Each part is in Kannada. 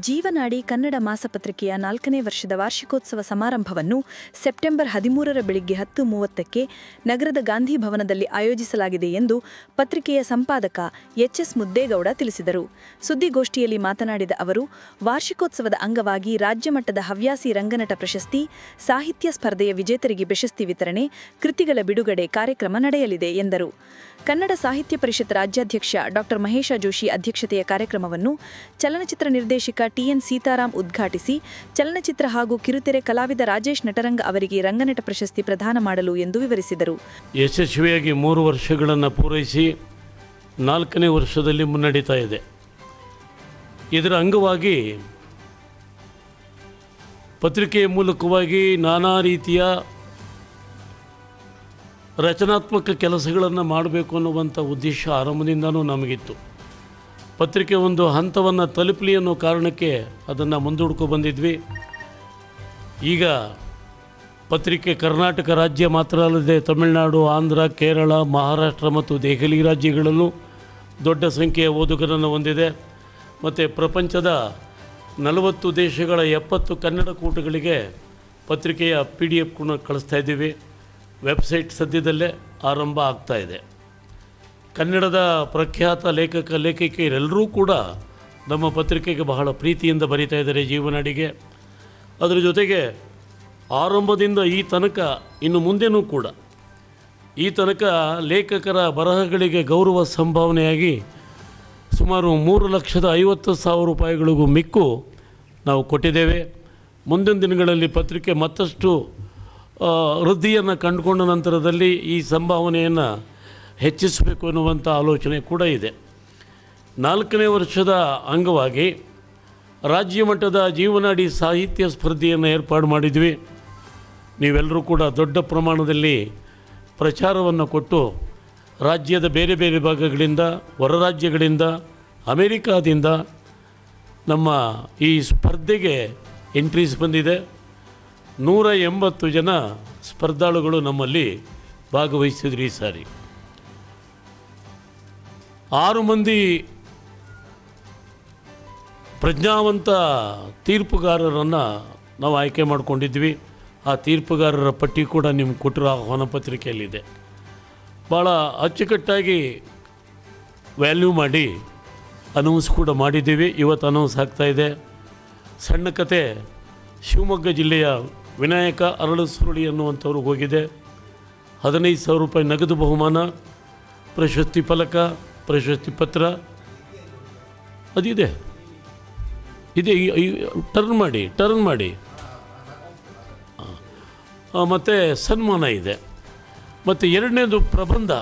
ಜೀವನಾಡಿ ಕನ್ನಡ ಮಾಸಪತ್ರಿಕೆಯ ನಾಲ್ಕನೇ ವರ್ಷದ ವಾರ್ಷಿಕೋತ್ಸವ ಸಮಾರಂಭವನ್ನು ಸೆಪ್ಟೆಂಬರ್ ಹದಿಮೂರರ ಬೆಳಿಗ್ಗೆ ಹತ್ತು ಮೂವತ್ತಕ್ಕೆ ನಗರದ ಗಾಂಧಿ ಭವನದಲ್ಲಿ ಆಯೋಜಿಸಲಾಗಿದೆ ಎಂದು ಪತ್ರಿಕೆಯ ಸಂಪಾದಕ ಎಚ್ಎಸ್ ಮುದ್ದೇಗೌಡ ತಿಳಿಸಿದರು. ಸುದ್ದಿಗೋಷ್ಠಿಯಲ್ಲಿ ಮಾತನಾಡಿದ ಅವರು, ವಾರ್ಷಿಕೋತ್ಸವದ ಅಂಗವಾಗಿ ರಾಜ್ಯ ಮಟ್ಟದ ಹವ್ಯಾಸಿ ರಂಗನಟ ಪ್ರಶಸ್ತಿ, ಸಾಹಿತ್ಯ ಸ್ಪರ್ಧೆಯ ವಿಜೇತರಿಗೆ ಪ್ರಶಸ್ತಿ ವಿತರಣೆ, ಕೃತಿಗಳ ಬಿಡುಗಡೆ ಕಾರ್ಯಕ್ರಮ ನಡೆಯಲಿದೆ ಎಂದರು. ಕನ್ನಡ ಸಾಹಿತ್ಯ ಪರಿಷತ್ ರಾಜ್ಯಾಧ್ಯಕ್ಷ ಡಾಕ್ಟರ್ ಮಹೇಶ ಜೋಶಿ ಅಧ್ಯಕ್ಷತೆಯ ಕಾರ್ಯಕ್ರಮವನ್ನು ಚಲನಚಿತ್ರ ನಿರ್ದೇಶಕ ಟಿಎನ್ ಸೀತಾರಾಮ್ ಉದ್ಘಾಟಿಸಿ, ಚಲನಚಿತ್ರ ಹಾಗೂ ಕಿರುತೆರೆ ಕಲಾವಿದ ರಾಜೇಶ್ ನಟರಂಗ ಅವರಿಗೆ ರಂಗನಟ ಪ್ರಶಸ್ತಿ ಪ್ರದಾನ ಮಾಡಲು ಎಂದು ವಿವರಿಸಿದರು. ಯಶಸ್ವಿಯಾಗಿ ಮೂರು ವರ್ಷಗಳನ್ನು ಪೂರೈಸಿ ನಾಲ್ಕನೇ ವರ್ಷದಲ್ಲಿ ಮುನ್ನಡೀತಾ ಇದೆ. ಇದರ ಅಂಗವಾಗಿ ಪತ್ರಿಕೆಯ ಮೂಲಕವಾಗಿ ನಾನಾ ರೀತಿಯ ರಚನಾತ್ಮಕ ಕೆಲಸಗಳನ್ನು ಮಾಡಬೇಕು ಅನ್ನುವಂಥ ಉದ್ದೇಶ ಆರಂಭದಿಂದನೂ ನಮಗಿತ್ತು. ಪತ್ರಿಕೆ ಒಂದು ಹಂತವನ್ನು ತಲುಪಲಿ ಅನ್ನೋ ಕಾರಣಕ್ಕೆ ಅದನ್ನು ಮುಂದೂಡ್ಕೊ ಬಂದಿದ್ವಿ. ಈಗ ಪತ್ರಿಕೆ ಕರ್ನಾಟಕ ರಾಜ್ಯ ಮಾತ್ರ ಅಲ್ಲದೆ ತಮಿಳುನಾಡು, ಆಂಧ್ರ, ಕೇರಳ, ಮಹಾರಾಷ್ಟ್ರ ಮತ್ತು ದೆಹಲಿ ರಾಜ್ಯಗಳಲ್ಲೂ ದೊಡ್ಡ ಸಂಖ್ಯೆಯ ಓದುಗರನ್ನು ಹೊಂದಿದೆ. ಮತ್ತು ಪ್ರಪಂಚದ ನಲವತ್ತು ದೇಶಗಳ ಎಪ್ಪತ್ತು ಕನ್ನಡ ಕೂಟಗಳಿಗೆ ಪತ್ರಿಕೆಯ ಪಿ ಡಿ ಎಫ್ ಕೂಡ ಕಳಿಸ್ತಾ ಇದ್ದೀವಿ. ವೆಬ್ಸೈಟ್ ಸದ್ಯದಲ್ಲೇ ಆರಂಭ ಆಗ್ತಾಯಿದೆ ಕನ್ನಡದ ಪ್ರಖ್ಯಾತ ಲೇಖಕ ಲೇಖಕಿಯರೆಲ್ಲರೂ ಕೂಡ ನಮ್ಮ ಪತ್ರಿಕೆಗೆ ಬಹಳ ಪ್ರೀತಿಯಿಂದ ಬರೀತಾ ಇದ್ದಾರೆ ಜೀವನಾಡಿಗೆ. ಅದರ ಜೊತೆಗೆ ಆರಂಭದಿಂದ ಈ ತನಕ ಇನ್ನು ಮುಂದೆನೂ ಕೂಡ ಈ ತನಕ ಲೇಖಕರ ಬರಹಗಳಿಗೆ ಗೌರವ ಸಂಭಾವನೆಯಾಗಿ ಸುಮಾರು ಮೂರು ಲಕ್ಷದ ಐವತ್ತು ಸಾವಿರ ರೂಪಾಯಿಗಳಿಗೂ ಮಿಕ್ಕು ನಾವು ಕೊಟ್ಟಿದ್ದೇವೆ. ಮುಂದಿನ ದಿನಗಳಲ್ಲಿ ಪತ್ರಿಕೆ ಮತ್ತಷ್ಟು ವೃದ್ಧಿಯನ್ನು ಕಂಡುಕೊಂಡ ನಂತರದಲ್ಲಿ ಈ ಸಂಭಾವನೆಯನ್ನು ಹೆಚ್ಚಿಸಬೇಕು ಅನ್ನುವಂಥ ಆಲೋಚನೆ ಕೂಡ ಇದೆ. ನಾಲ್ಕನೇ ವರ್ಷದ ಅಂಗವಾಗಿ ರಾಜ್ಯ ಮಟ್ಟದ ಜೀವನಾಡಿ ಸಾಹಿತ್ಯ ಸ್ಪರ್ಧೆಯನ್ನು ಏರ್ಪಾಡು ಮಾಡಿದ್ವಿ. ನೀವೆಲ್ಲರೂ ಕೂಡ ದೊಡ್ಡ ಪ್ರಮಾಣದಲ್ಲಿ ಪ್ರಚಾರವನ್ನು ಕೊಟ್ಟು ರಾಜ್ಯದ ಬೇರೆ ಬೇರೆ ಭಾಗಗಳಿಂದ, ಹೊರ ರಾಜ್ಯಗಳಿಂದ, ಅಮೇರಿಕಾದಿಂದ ನಮ್ಮ ಈ ಸ್ಪರ್ಧೆಗೆ ಎಂಟ್ರೀಸ್ ಬಂದಿದೆ. ನೂರ ಎಂಬತ್ತು ಜನ ಸ್ಪರ್ಧಾಳುಗಳು ನಮ್ಮಲ್ಲಿ ಭಾಗವಹಿಸಿದ್ರು ಈ ಸಾರಿ. ಆರು ಮಂದಿ ಪ್ರಜ್ಞಾವಂತ ತೀರ್ಪುಗಾರರನ್ನು ನಾವು ಆಯ್ಕೆ ಮಾಡಿಕೊಂಡಿದ್ವಿ. ಆ ತೀರ್ಪುಗಾರರ ಪಟ್ಟಿ ಕೂಡ ನಿಮ್ಗೆ ಕೊಟ್ಟಿರೋ ಆಹ್ವಾನ ಪತ್ರಿಕೆಯಲ್ಲಿದೆ. ಭಾಳ ಅಚ್ಚುಕಟ್ಟಾಗಿ ವ್ಯಾಲ್ಯೂ ಮಾಡಿ ಅನೌನ್ಸ್ ಕೂಡ ಮಾಡಿದ್ದೀವಿ. ಇವತ್ತು ಅನೌನ್ಸ್ ಆಗ್ತಾ ಇದೆ. ಸಣ್ಣ ಕತೆ, ಶಿವಮೊಗ್ಗ ಜಿಲ್ಲೆಯ ವಿನಾಯಕ ಅರಳು ಸುರುಳಿ ಅನ್ನುವಂಥವ್ರಿಗೆ ಹೋಗಿದೆ. ಹದಿನೈದು ಸಾವಿರ ರೂಪಾಯಿ ನಗದು ಬಹುಮಾನ, ಪ್ರಶಸ್ತಿ ಫಲಕ ಪ್ರಶಸ್ತಿ ಪತ್ರ, ಅದಿದೆ. ಇದೆ ಟರ್ನ್ ಮಾಡಿ ಟರ್ನ್ ಮಾಡಿ. ಮತ್ತು ಸನ್ಮಾನ ಇದೆ. ಮತ್ತು ಎರಡನೇದು ಪ್ರಬಂಧ.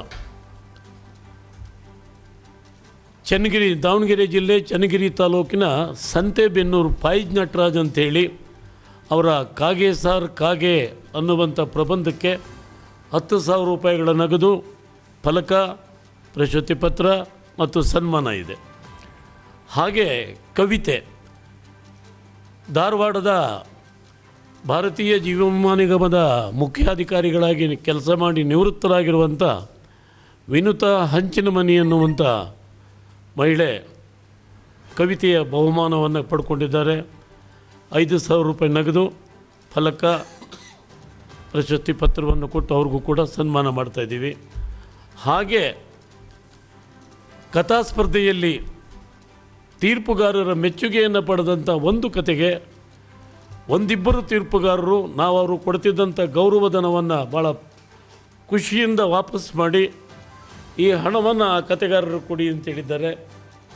ಚನ್ನಗಿರಿ, ದಾವಣಗೆರೆ ಜಿಲ್ಲೆ, ಚನ್ನಗಿರಿ ತಾಲೂಕಿನ ಸಂತೆಬೆನ್ನೂರು ಪಾಯಿಜ್ ನಟರಾಜ್ ಅಂತೇಳಿ ಅವರ ಕಾಗೆ ಸಾರ್ ಕಾಗೆ ಅನ್ನುವಂಥ ಪ್ರಬಂಧಕ್ಕೆ ಹತ್ತು ಸಾವಿರ ರೂಪಾಯಿಗಳ ನಗದು ಫಲಕ ಪ್ರಶಸ್ತಿ ಪತ್ರ ಮತ್ತು ಸನ್ಮಾನ ಇದೆ. ಹಾಗೆ ಕವಿತೆ. ಧಾರವಾಡದ ಭಾರತೀಯ ಜೀವವಿಮಾ ನಿಗಮದ ಮುಖ್ಯಾಧಿಕಾರಿಗಳಾಗಿ ಕೆಲಸ ಮಾಡಿ ನಿವೃತ್ತರಾಗಿರುವಂಥ ವಿನುತ ಹಂಚಿನ ಮನಿ ಎನ್ನುವಂಥ ಮಹಿಳೆ ಕವಿತೆಯ ಬಹುಮಾನವನ್ನು ಪಡ್ಕೊಂಡಿದ್ದಾರೆ. ಐದು ಸಾವಿರ ರೂಪಾಯಿ ನಗದು, ಫಲಕ, ಪ್ರಶಸ್ತಿ ಪತ್ರವನ್ನು ಕೊಟ್ಟು ಅವ್ರಿಗೂ ಕೂಡ ಸನ್ಮಾನ ಮಾಡ್ತಾಯಿದ್ದೀವಿ ಹಾಗೆ ಕಥಾ ಸ್ಪರ್ಧೆಯಲ್ಲಿ ತೀರ್ಪುಗಾರರ ಮೆಚ್ಚುಗೆಯನ್ನು ಪಡೆದಂಥ ಒಂದು ಕತೆಗೆ ಒಂದಿಬ್ಬರು ತೀರ್ಪುಗಾರರು ನಾವು ಅವರು ಕೊಡ್ತಿದ್ದಂಥ ಗೌರವಧನವನ್ನು ಭಾಳ ಖುಷಿಯಿಂದ ವಾಪಸ್ ಮಾಡಿ ಈ ಹಣವನ್ನು ಆ ಕತೆಗಾರರು ಕೊಡಿ ಅಂತ ಹೇಳಿದ್ದಾರೆ.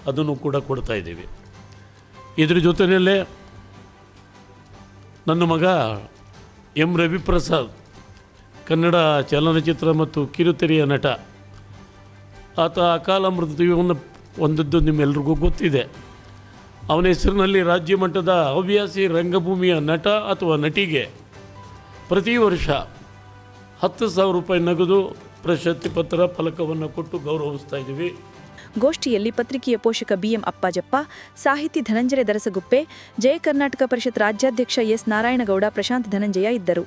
ಅದನ್ನು ಕೂಡ ಕೊಡ್ತಾ ಇದ್ದೀವಿ. ಇದ್ರ ಜೊತೆಯಲ್ಲೇ ನನ್ನ ಮಗ ಎಂ ರವಿಪ್ರಸಾದ್, ಕನ್ನಡ ಚಲನಚಿತ್ರ ಮತ್ತು ಕಿರುತೆರೆಯ ನಟ. ಆತ ಅಕಾಲ ಮೃತ್ಯುವನ್ನು ಹೊಂದದ್ದು ನಿಮ್ಮೆಲ್ರಿಗೂ ಗೊತ್ತಿದೆ. ಅವನ ಹೆಸರಿನಲ್ಲಿ ರಾಜ್ಯ ಮಟ್ಟದ ಹವ್ಯಾಸಿ ರಂಗಭೂಮಿಯ ನಟ ಅಥವಾ ನಟಿಗೆ ಪ್ರತಿ ವರ್ಷ ಹತ್ತು ಸಾವಿರ ರೂಪಾಯಿ ನಗದು ಪ್ರಶಸ್ತಿ ಪತ್ರ ಫಲಕವನ್ನು ಕೊಟ್ಟು ಗೌರವಿಸ್ತಾ ಇದ್ದೀವಿ. ಗೋಷ್ಠಿಯಲ್ಲಿ ಪತ್ರಿಕೆಯ ಪೋಷಕ ಬಿಎಂ ಅಪ್ಪಾಜಪ್ಪ, ಸಾಹಿತಿ ಧನಂಜಯ ದರಸಗುಪ್ಪೆ ಜಯ ಕರ್ನಾಟಕ ಪರಿಷತ್ ರಾಜ್ಯಾಧ್ಯಕ್ಷ ಎಸ್ ನಾರಾಯಣಗೌಡ, ಪ್ರಶಾಂತ್ ಧನಂಜಯ ಇದ್ದರು.